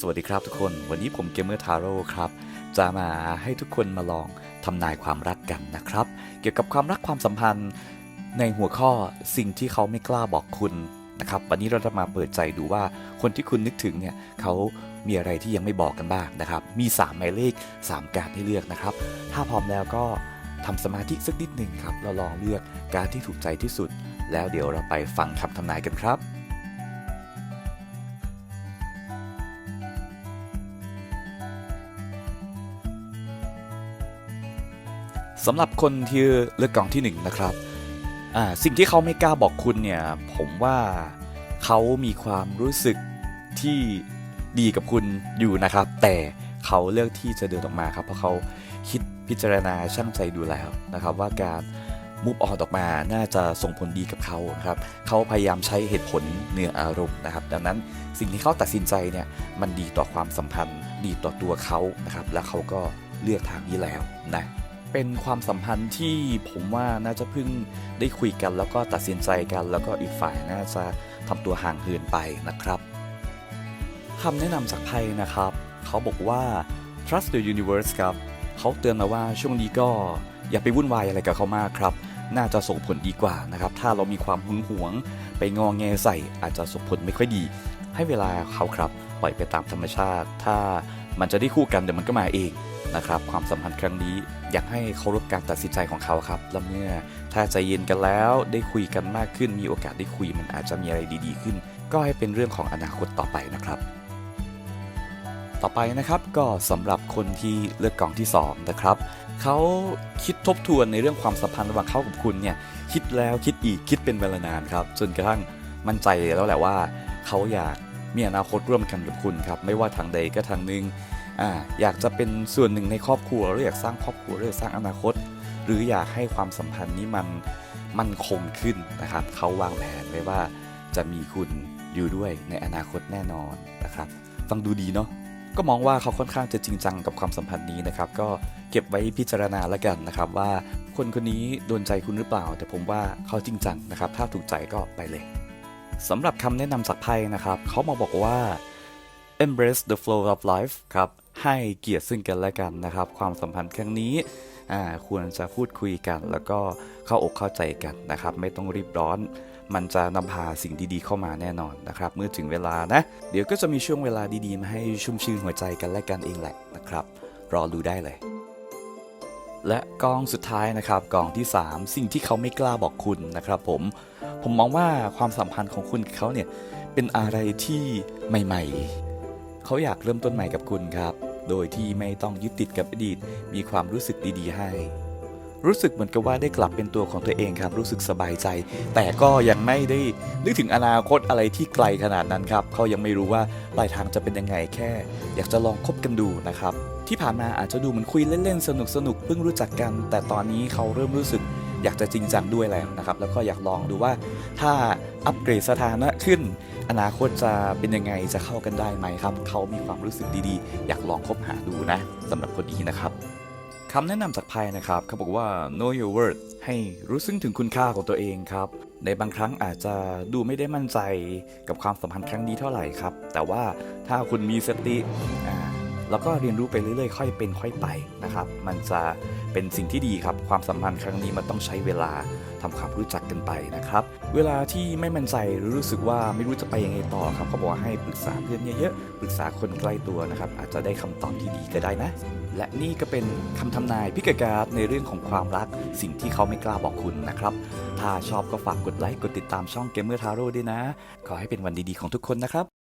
สวัสดีครับทุกคน วันนี้ผมเกมเมอร์ทาโร่ครับ จะมาให้ทุกคนมาลองทำนายความรักกันนะครับ เกี่ยวกับความรักความสัมพันธ์ในหัวข้อสิ่งที่เขาไม่กล้าบอกคุณนะครับ วันนี้เราจะมาเปิดใจดูว่าคนที่คุณนึกถึงเนี่ยเขามีอะไรที่ยังไม่บอกกันบ้างนะครับ มี 3 หมายเลข 3 การให้เลือกนะครับ ถ้าพร้อมแล้วก็ทำสมาธิสักนิดหนึ่งครับ เราลองเลือกการที่ถูกใจที่สุด แล้วเดี๋ยวเราไปฟังคำทำนายกันครับ สำหรับคนที่เลือกกล่องที่หนึ่งนะครับสิ่งที่เขาไม่กล้าบอกคุณเนี่ย ผมว่าเขามีความรู้สึกที่ดีกับคุณอยู่นะครับ แต่เขาเลือกที่จะเดินออกมาครับ เพราะเขาคิดพิจารณาช่างใจดูแล้วนะครับ ว่าการมุฟออนออกมาน่าจะส่งผลดีกับเขาครับเขาพยายามใช้เหตุผลเหนืออารมณ์นะครับ ดังนั้นสิ่งที่เขาตัดสินใจเนี่ยมันดีต่อความสัมพันธ์ ดีต่อตัวเขานะครับ และเขาก็เลือกทางนี้แล้วนะ เป็นความสัมพันธ์ที่ผมว่าน่าจะเพิ่งได้คุยกัน แล้วก็ตัดสินใจกัน แล้วก็อีกฝ่ายน่าจะทำตัวห่างเหินไปนะครับคำแนะนำจากไพ่นะครับ เขาบอกว่า trust the universe ครับเขาเตือนมาว่าช่วงนี้ก็อย่าไปวุ่นวายอะไรกับเขามากครับ น่าจะส่งผลดีกว่านะครับ ถ้าเรามีความหึงหวง ไปงองแงใส่อาจจะส่งผลไม่ค่อยดี ให้เวลาเขาครับ ปล่อยไปตามธรรมชาติ ถ้า มันจะได้คู่กันเดี๋ยวมันก็มาเองนะครับ ความสัมพันธ์ครั้งนี้อยากให้เคารพการตัดสินใจของเขาครับ และเมื่อถ้าใจเย็นกันแล้วได้คุยกันมากขึ้น มีโอกาสได้คุยมันอาจจะมีอะไรดี ๆ ขึ้น ก็ให้เป็นเรื่องของอนาคตต่อไปนะครับต่อไปนะครับก็สำหรับคนที่เลือกกล่องที่2นะครับเขาคิดทบทวนในเรื่องความสัมพันธ์ระหว่างเขากับคุณเนี่ยคิดแล้วคิดอีกคิดเป็นเวลานานครับจนกระทั่งมั่นใจแล้วแหละว่าเขาอยาก มีอนาคตร่วมกันกับคุณครับ ไม่ว่าทางใดก็ทางหนึ่งอ่าอยากจะเป็นส่วนหนึ่งในครอบครัวหรืออยากสร้างครอบครัวหรือสร้างอนาคต หรืออยากให้ความสัมพันธ์นี้มันมันคงขึ้นนะครับเขาวางแผนไว้ว่าจะมีคุณอยู่ด้วยในอนาคตแน่นอนนะครับฟังดูดีเนาะก็มองว่าเขาค่อนข้างจะจริงจังกับความสัมพันธ์นี้นะครับก็เก็บไว้พิจารณาแล้วกันนะครับว่าคนคนนี้โดนใจคุณหรือเปล่า แต่ผมว่าเขาจริงจังนะครับถ้าถูกใจก็ไปเลย สำหรับคำแนะนำจากไพ่นะครับ เขามาบอกว่า embrace the flow of life ครับ ให้เกียรติซึ่งกันและกันนะครับ ความสัมพันธ์ครั้งนี้ควรจะพูดคุยกัน แล้วก็เข้าอกเข้าใจกันนะครับ ไม่ต้องรีบร้อน มันจะนำพาสิ่งดีๆเข้ามาแน่นอนนะครับ เมื่อถึงเวลานะ เดี๋ยวก็จะมีช่วงเวลาดีๆ มาให้ชุ่มชื่นหัวใจกันและกันเองแหละนะครับ รอดูได้เลยและกองสุดท้ายนะครับกองที่ 3 สิ่งที่เขาไม่กล้าบอกคุณนะครับผม ผมมองว่าความสัมพันธ์ของคุณกับเขาเนี่ยเป็นอะไรที่ใหม่ ๆ เขาอยากเริ่มต้นใหม่กับคุณครับ โดยที่ไม่ต้องยึดติดกับอดีต มีความรู้สึกดีๆ ให้ รู้สึกเหมือนกับว่าได้กลับเป็นตัวของตัวเองครับ รู้สึกสบายใจ แต่ก็ยังไม่ได้นึกถึงอนาคตอะไรที่ไกลขนาดนั้นครับ เขายังไม่รู้ว่าปลายทางจะเป็นยังไงแค่ อยากจะลองคบกันดูนะครับ ที่ผ่านมาอาจจะดูเหมือนคุยเล่นๆ สนุกๆ เพิ่งรู้จักกัน แต่ตอนนี้เขาเริ่มรู้สึก อยากจะจริงจังด้วยแล้วนะครับแล้วก็อยากลองดูว่าถ้าอัปเกรดสถานะขึ้น อนาคตจะเป็นยังไงจะเข้ากันได้ไหมครับ เขามีความรู้สึกดีๆ อยากลองคบหาดูนะสำหรับคนนี้นะครับคำแนะนำจากไพ่นะครับ เขาบอกว่า know your worth ให้รู้ซึ้งถึงคุณค่าของตัวเองครับ ในบางครั้งอาจจะดูไม่ได้มั่นใจกับความสัมพันธ์ครั้งนี้เท่าไหร่ครับ แต่ว่าถ้าคุณมีสติอ่า แล้วก็เรียนรู้ไปเรื่อยๆ ค่อยเป็นค่อยไปนะครับ มันจะเป็นสิ่งที่ดีครับ ความสัมพันธ์ครั้งนี้มันต้องใช้เวลาทำความรู้จักกันไปนะครับ เวลาที่ไม่มั่นใจหรือรู้สึกว่าไม่รู้จะไปยังไงต่อครับเขาบอกว่าให้ปรึกษาเพื่อนเยอะๆ ปรึกษาคนใกล้ตัวนะครับ อาจจะได้คำตอบที่ดีก็ได้นะ และนี่ก็เป็นคำทำนายพิกาการ์ดในเรื่องของความรัก สิ่งที่เขาไม่กล้าบอกคุณนะครับ ถ้าชอบก็ฝากกดไลค์ กดติดตามช่อง Gamer Taro ด้วยนะ ขอให้เป็นวันดีๆของทุกคนนะครับ